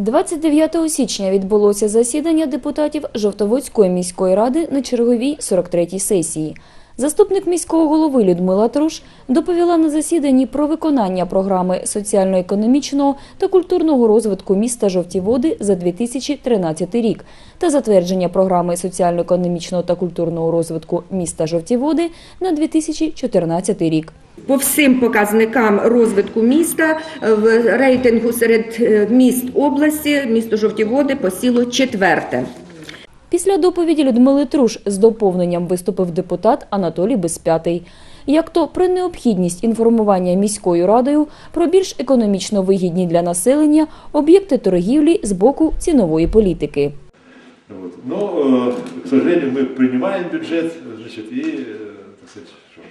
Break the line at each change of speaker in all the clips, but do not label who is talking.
29 січня відбулося засідання депутатів Жовтоводської міської ради на черговій 43-й сесії. Заступник міського голови Людмила Труш доповіла на засіданні про виконання програми соціально-економічного та культурного розвитку міста Жовті Води за 2013 рік та затвердження програми соціально-економічного та культурного розвитку міста Жовті Води на 2014 рік.
По всім показникам розвитку міста е, в рейтингу серед е, міст області місто Жовті Води посіло четверте.
Після доповіді Людмили Труш з доповненням виступив депутат Анатолій Безпятий. Як то при необхідність інформування міською радою про більш економічно вигідні для населення об'єкти торгівлі з боку цінової політики.
Вот. Но, э, к сожалению, мы принимаем бюджет, значит, и, э, так сказать, что ж,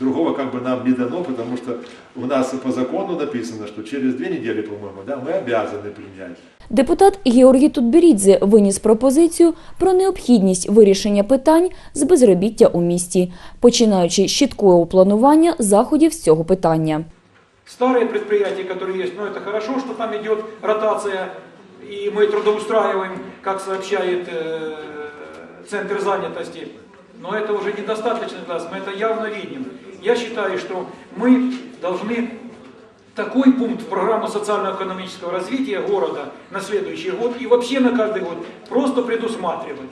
другого как бы нам не дано, потому что у нас по закону написано, что через две недели, по-моему, да, мы обязаны принять.
Депутат Георгій Тутберідзе виніс пропозицію про необхідність вирішення питань з безробіття у місті, починаючи з чіткого планування заходів з цього питання.
Старые предприятия, которые есть, но это хорошо, что там идет ротация, и мы трудоустраиваем, как сообщает э, Центр занятости. Но это уже недостаточно для нас, мы это явно видим. Я считаю, что мы должны такой пункт в программу социально-экономического развития города на следующий год и вообще на каждый год просто предусматривать.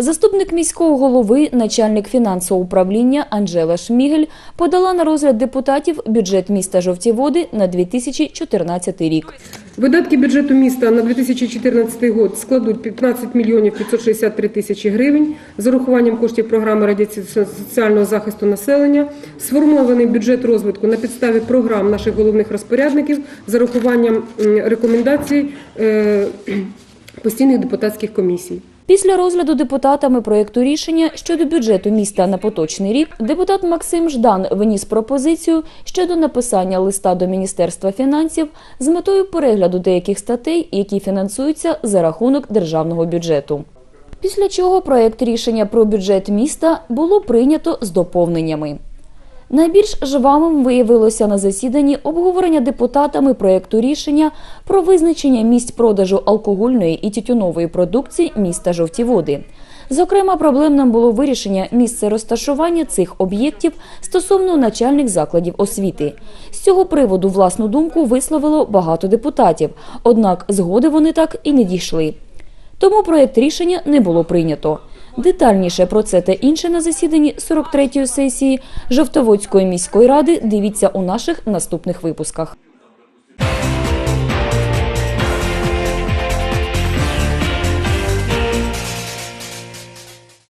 Заступник міського голови, начальник фінансового управління Анжела Шмігель подала на розгляд депутатів бюджет міста Жовті Води на 2014 рік.
Видатки бюджету міста на 2014 год складуть 15 мільйонів 563 тисячі гривень з урахуванням коштів програми радіаційного соціального захисту населення. Сформований бюджет розвитку на підставі програм наших головних розпорядників з урахуванням рекомендацій е, постійних депутатських комісій.
Після розгляду депутатами проєкту рішення щодо бюджету міста на поточний рік депутат Максим Ждан виніс пропозицію щодо написання листа до Міністерства фінансів з метою перегляду деяких статей, які фінансуються за рахунок державного бюджету. Після чого проєкт рішення про бюджет міста було прийнято з доповненнями. Найбільш жвавим виявилося на засіданні обговорення депутатами проєкту рішення про визначення місць продажу алкогольної і тютюнової продукції міста Жовті Води. Зокрема, проблемним було вирішення місця розташування цих об'єктів стосовно начальних закладів освіти. З цього приводу власну думку висловило багато депутатів, однак згоди вони так і не дійшли. Тому проєкт рішення не було прийнято. Детальніше про це та інше на засіданні 43-ї сесії Жовтоводської міської ради дивіться у наших наступних випусках.